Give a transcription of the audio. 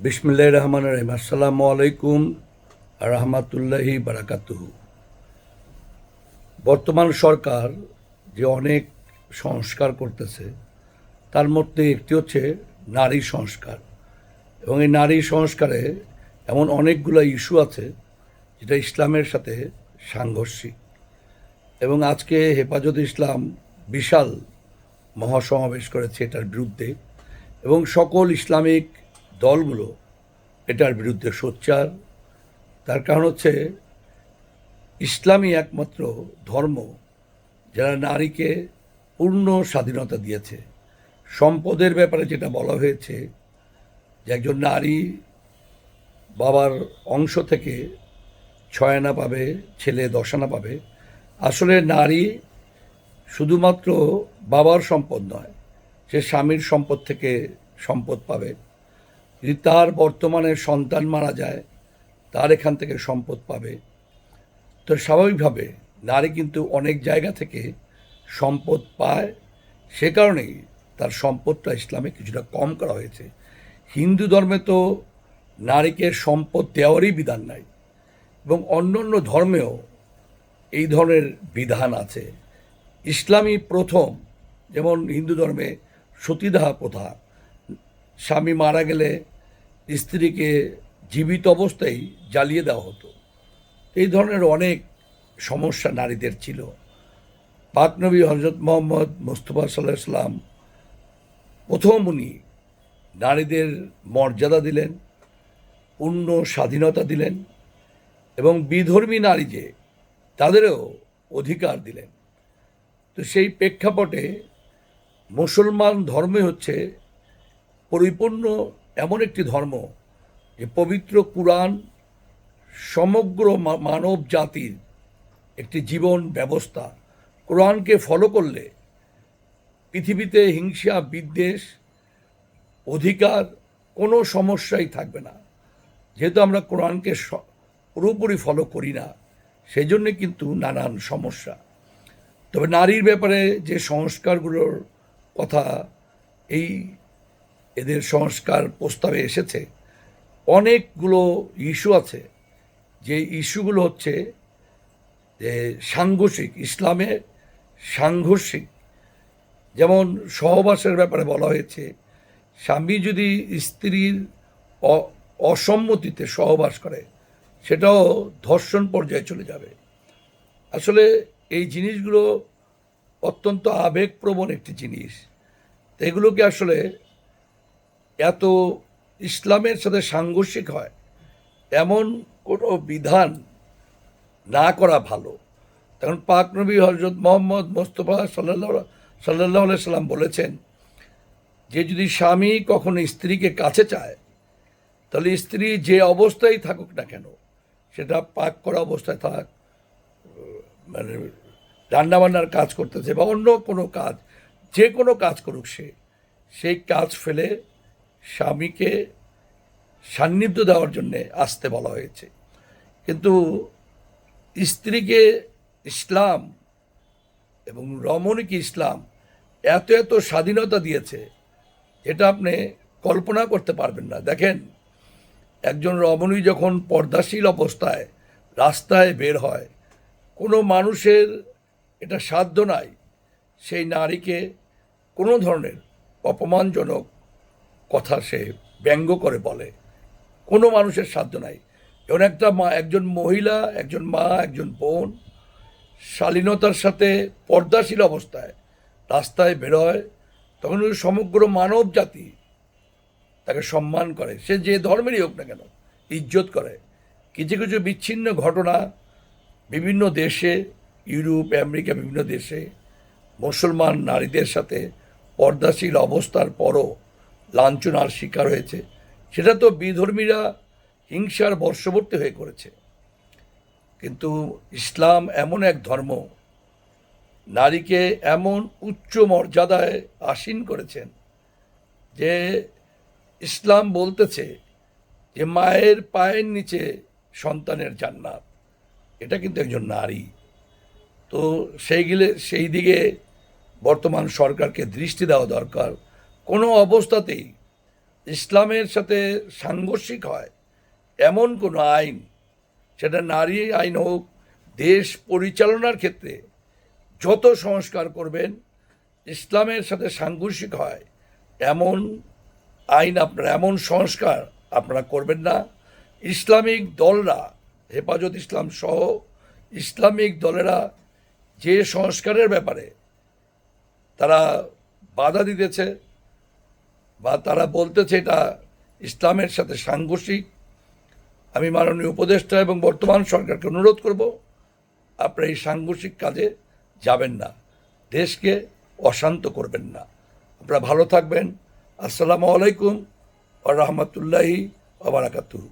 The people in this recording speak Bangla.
বিসমুল্লাহ রহমান রহিম। আসসালামু আলাইকুম রহমাতুল্লাহি বারাকাতুহু। বর্তমান সরকার যে অনেক সংস্কার করতেছে, তার মধ্যে একটি হচ্ছে নারী সংস্কার। এবং এই নারী সংস্কারে এমন অনেকগুলো ইস্যু আছে, যেটা ইসলামের সাথে সাংঘর্ষিক। এবং আজকে হেফাজত ইসলাম বিশাল মহাসমাবেশ করেছে এটার বিরুদ্ধে। এবং সকল ইসলামিক দলগুলো এটার বিরুদ্ধে সোচ্চার। তার কারণ হচ্ছে ইসলামই একমাত্র ধর্ম যারা নারীকে পূর্ণ স্বাধীনতা দিয়েছে। সম্পদের ব্যাপারে যেটা বলা হয়েছে যে একজন নারী বাবার অংশ থেকে ছয় আনা পাবে, ছেলে দশ আনা পাবে। আসলে নারী শুধুমাত্র বাবার সম্পদ নয়, সে স্বামীর সম্পদ থেকে সম্পদ পাবে। তার বর্তমানে সন্তান মারা যায়, তার এখান থেকে সম্পদ পাবে। তো স্বাভাবিকভাবে নারী কিন্তু অনেক জায়গা থেকে সম্পদ পায়। সে কারণেই তার সম্পদটা ইসলামে কিছুটা কম করা হয়েছে। হিন্দু ধর্মে তো নারীকে সম্পদ দেওয়ারই বিধান নাই এবং অন্য অন্য ধর্মেও এই ধরনের বিধান আছে। ইসলামী প্রথম, যেমন হিন্দু ধর্মে সতীদাহ প্রথা, স্বামী মারা গেলে স্ত্রীকে জীবিত অবস্থায় জ্বালিয়ে দেওয়া হতো। এই ধরনের অনেক সমস্যা নারীদের ছিল। পাক নবী হজরত মোহাম্মদ মুস্তফা সাল্লাহ ইসলাম প্রথম উনি নারীদের মর্যাদা দিলেন, পূর্ণ স্বাধীনতা দিলেন এবং বিধর্মী নারী যে, তাদেরও অধিকার দিলেন। তো সেই প্রেক্ষাপটে মুসলমান ধর্মে হচ্ছে পরিপূর্ণ এমন একটি ধর্ম যে পবিত্র কুরআন সমগ্র মানব জাতির একটি জীবন ব্যবস্থা। কোরআনকে ফলো করলে পৃথিবীতে হিংসা, বিদ্বেষ, অধিকার কোনো সমস্যাই থাকবে না। যেহেতু আমরা কোরআনকে পুরোপুরি ফলো করি না সেই জন্যে কিন্তু নানান সমস্যা। তবে নারীর ব্যাপারে যে সংস্কারগুলোর কথা, এই এদের সংস্কার প্রস্তাবে এসেছে। অনেকগুলো ইস্যু আছে। যে ইস্যুগুলো হচ্ছে যে সাংঘর্ষিক, ইসলামে সাংঘর্ষিক। যেমন সহবাসের ব্যাপারে বলা হয়েছে, স্বামী যদি স্ত্রীর অসম্মতিতে সহবাস করে, সেটাও ধর্ষণ পর্যায়ে চলে যাবে। আসলে এই জিনিসগুলো অত্যন্ত আবেগপ্রবণ একটি জিনিস। এগুলোকে আসলে এত ইসলামের সাথে সাংঘর্ষিক হয়, এমন কোনো বিধান না করা ভালো। তখন পাক নবী হজরত মোহাম্মদ মোস্তফা সাল্লাহ সাল্লাহ সাল্লাম বলেছেন, যে যদি স্বামী কখনো স্ত্রীকে কাছে চায়, তাহলে স্ত্রী যে অবস্থায় থাকুক না কেন, সেটা পাক করা অবস্থায় থাক মানে রান্নাবান্নার কাজ করতেছে বা অন্য কোনো কাজ, যে কোনো কাজ করুক সে, সেই কাজ ফেলে স্বামীকে সান্নিধ্য দেওয়ার জন্যে আসতে বলা হয়েছে। কিন্তু স্ত্রীকে ইসলাম এবং রমণীকে ইসলাম এত এত স্বাধীনতা দিয়েছে, এটা আপনি কল্পনা করতে পারবেন না। দেখেন, একজন রমণী যখন পর্দাশীল অবস্থায় রাস্তায় বের হয়, কোনো মানুষের এটা সাধ্য নাই, সেই নারীকে কোনো ধরনের অপমানজনক কথা সে ব্যঙ্গ করে বলে। কোনো মানুষের সাধ্য নাই। যেমন একটা মা, একজন মহিলা, একজন মা, একজন বোন শালীনতার সাথে পর্দাশীল অবস্থায় রাস্তায় বেরোয়, তখন ওই সমগ্র মানব জাতি তাকে সম্মান করে। সে যে ধর্মেরই হোক না কেন, ইজ্জত করে। কিছু কিছু বিচ্ছিন্ন ঘটনা বিভিন্ন দেশে, ইউরোপ, আমেরিকা, বিভিন্ন দেশে মুসলমান নারীদের সাথে পর্দাশীল অবস্থার পরও লাঞ্ছনার শিকার হয়েছে। সেটা তো বিধর্মীরা হিংসার বর্ষবর্তী হয়ে করেছে। কিন্তু ইসলাম এমন এক ধর্ম, নারীকে এমন উচ্চ মর্যাদায় আসীন করেছেন যে ইসলাম বলতেছে যে মায়ের পায়ের নিচে সন্তানের জান্নাত। এটা কিন্তু একজন নারী। তো সেইগুলো সেই দিকে বর্তমান সরকারকে দৃষ্টি দেওয়া দরকার। কোনো অবস্থাতেই ইসলামের সাথে সাংঘর্ষিক হয়, এমন কোনো আইন, সেটা নারী আইন হোক, দেশ পরিচালনার ক্ষেত্রে যত সংস্কার করবেন, ইসলামের সাথে সাংঘর্ষিক হয়, এমন আইন আপনারা, এমন সংস্কার আপনারা করবেন না। ইসলামিক দলরা, হেফাজত ইসলাম সহ ইসলামিক দলেরা যে সংস্কারের ব্যাপারে তারা বাধা দিতেছে বা তারা বলতেছে এটা ইসলামের সাথে সাংঘর্ষিক। আমি মাননীয় উপদেষ্টা এবং বর্তমান সরকারকে অনুরোধ করব, আপনারা এই সাংঘর্ষিক কাজে যাবেন না, দেশকে অশান্ত করবেন না। আপনারা ভালো থাকবেন। আসসালামু আলাইকুম আর রহমতুল্লাহি আবরাকাতুহু